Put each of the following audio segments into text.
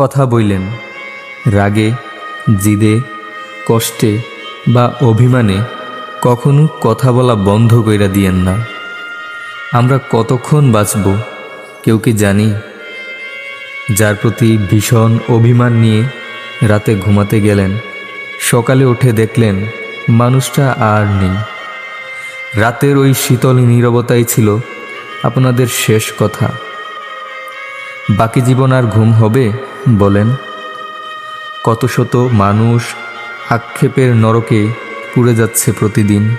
কথা বইলেন। রাগে, জিদে, কষ্টে বা অভিমানে কখনো কথা বলা বন্ধ কইরা দিয়েন না। আমরা কতক্ষণ বাঁচব, কেউ কি জানি? যার প্রতি ভীষণ অভিমান নিয়ে রাতে ঘুমাতে গেলেন, সকালে উঠে দেখলেন মানুষটা আর নেই। রাতের ওই শীতল নীরবতাই ছিল আপনাদের শেষ কথা। বাকি জীবন আর ঘুম হবে? বলেন, কত শত মানুষ আক্ষেপের নরকে পুড়ে যাচ্ছে প্রতিদিন।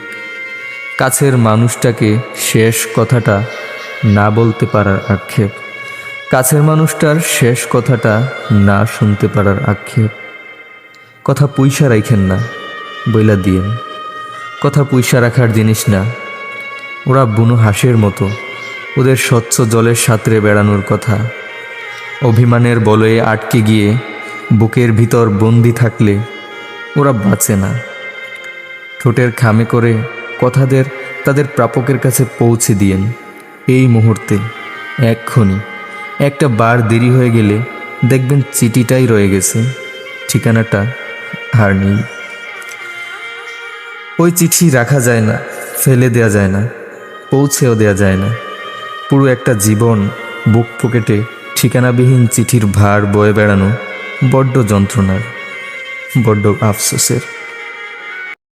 কাছের মানুষটাকে শেষ কথাটা না বলতে পারার আক্ষেপ। কাছের মানুষটার শেষ কথাটা না শুনতে পারার আক্ষেপ। কথা পুইসা রাখেন না, বইলা দিয়েন। কথা পুইসা রাখার জিনিস না। ওরা বুনো হাঁসের মতো। ওদের স্বচ্ছ জলের সাঁতরে বেড়ানোর কথা। অভিমানের বলয়ে আটকে গিয়ে বুকের ভিতর বন্দি থাকলে ওরা বাঁচে না। ঠোঁটের খামে করে কথাদের তাদের প্রাপকের কাছে পৌঁছে দিয়েন। এই মুহূর্তে এক্ষুনি একটা বার দেরি হয়ে গেলে দেখবেন চিঠিটাই রয়ে গেছে। ঠিকানাটা আর নেই। ওই চিঠি রাখা যায় না, ফেলে দেয়া যায় না, পৌঁছেও দেয়া যায় না। পুরো একটা জীবন বুক পকেটে ঠিকানাবিহীন চিঠির ভার বয়ে বেড়ানো বড্ড যন্ত্রণার বড্ড আফসোসের।